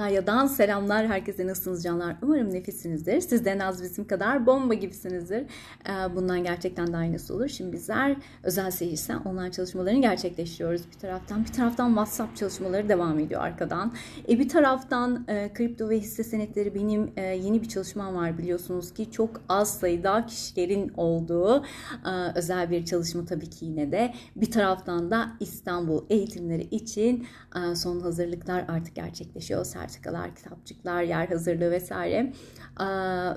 Antalya'dan selamlar. Herkese nasılsınız canlar? Umarım nefisinizdir. Siz de en az bizim kadar bomba gibisinizdir. Ee, Bundan gerçekten de aynısı olur. Şimdi bizler özel seyirsen online çalışmalarını gerçekleştiriyoruz bir taraftan. Bir taraftan WhatsApp çalışmaları devam ediyor arkadan. E bir taraftan e, kripto ve hisse senetleri benim e, yeni bir çalışmam var biliyorsunuz ki çok az sayıda kişilerin olduğu e, özel bir çalışma tabii ki yine de. Bir taraftan da İstanbul eğitimleri için son hazırlıklar artık gerçekleşiyor. Sertifikalar, kitapçıklar, yer hazırlığı vesaire.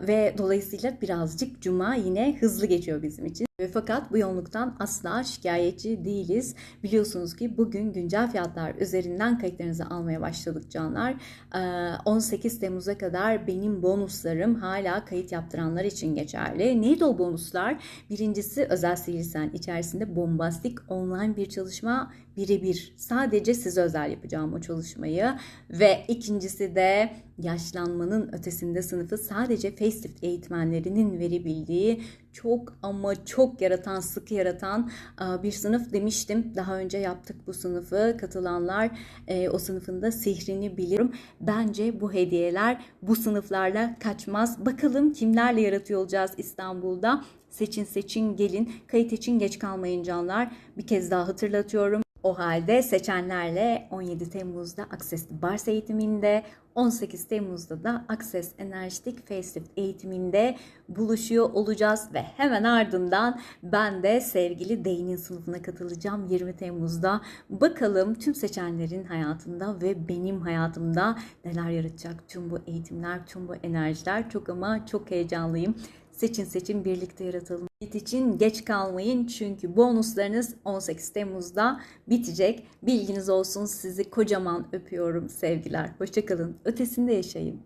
Ve dolayısıyla birazcık cuma yine hızlı geçiyor bizim için. Fakat bu yoğunluktan asla şikayetçi değiliz. Biliyorsunuz ki bugün güncel fiyatlar üzerinden kayıtlarınızı almaya başladık canlar. Ee, 18 Temmuz'a kadar benim bonuslarım hala kayıt yaptıranlar için geçerli. Neydi o bonuslar? Birincisi özel seyirsen içerisinde bombastik online bir çalışma birebir. Sadece size özel yapacağım o çalışmayı. Ve ikincisi de yaşlanmanın ötesinde sınıfı sadece facelift eğitmenlerinin verebildiği çok ama çok yaratan, sıkı yaratan e, bir sınıf demiştim. Daha önce yaptık bu sınıfı. Katılanlar e, o sınıfında sihrini biliyorum. Bence bu hediyeler bu sınıflarla kaçmaz. Bakalım kimlerle yaratıyor olacağız İstanbul'da. Seçin seçin gelin. Kayıt için geç kalmayın canlar. Bir kez daha hatırlatıyorum. O halde seçenlerle 17 Temmuz'da Access Bars eğitiminde, 18 Temmuz'da da Access Enerjitik Facelift eğitiminde buluşuyor olacağız ve hemen ardından ben de sevgili Day'nin sınıfına katılacağım 20 Temmuz'da. Bakalım tüm seçenlerin hayatında ve benim hayatımda neler yaratacak tüm bu eğitimler, tüm bu enerjiler. Çok ama çok heyecanlıyım. Seçin seçin birlikte yaratalım. Bit için geç kalmayın çünkü bonuslarınız 18 Temmuz'da bitecek. Bilginiz olsun sizi kocaman öpüyorum sevgiler. Hoşçakalın. Ötesinde yaşayın.